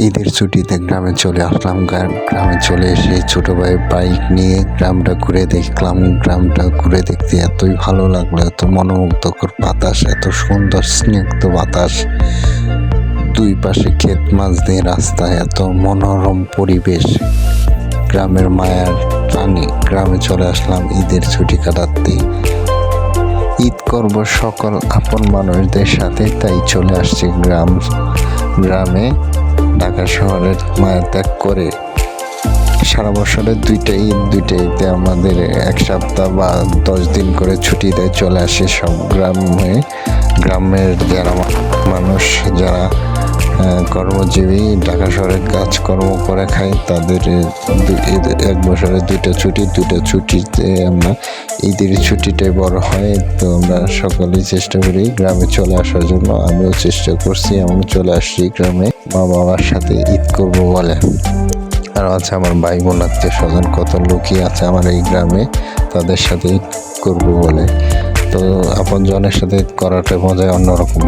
ঈদের ছুটিতে গ্রামে চলে আসলাম। গ্রা- গ্রামে চলে এসে ছোট ভাই বাইক নিয়ে গ্রামটা ঘুরে দেখলাম। গ্রামটা ঘুরে দেখতে এতই ভালো লাগল, এত মনোমুগ্ধকর বাতাস, এত সুন্দর স্নিগ্ধ বাতাস। দুই পাশে ক্ষেত মাছ দিয়ে রাস্তা, এত মনোরম পরিবেশ। গ্রামের মায়ার টানে গ্রামে চলে আসলাম ঈদের ছুটি কাটাতে। ঈদ করব সকল আপন মানুষদের সাথে, তাই চলে আসছি গ্রাম, গ্রামে। ঢাকা শহরের মায়া ত্যাগ করে সারা বছরের দুইটা ঈদ, দুইটা ঈদে আমাদের এক সপ্তাহ বা দশ দিন করে ছুটি দেয় চলে আসে সব গ্রামে। গ্রামের যারা মানুষ, যারা কর্মজীবী ঢাকা শহরে কাজকর্ম করে খায় তাদের এক বছরে দুইটা ছুটি, দুইটা ছুটিতে আমরা ঈদের ছুটিটাই বড় হয়। তো আমরা সকলেই চেষ্টা করি গ্রামে চলে আসার জন্য। আমিও চেষ্টা করছি এবং চলে আসছি গ্রামে। মা বাবার সাথে ঈদ করব বলে। আর আছে আমার ভাই বোন আত্মীয় স্বজন কত লোকই আছে আমার এই গ্রামে, তাদের সাথে ঈদ করব বলে। তো আপন জনের সাথে করাটা মজাই অন্যরকম।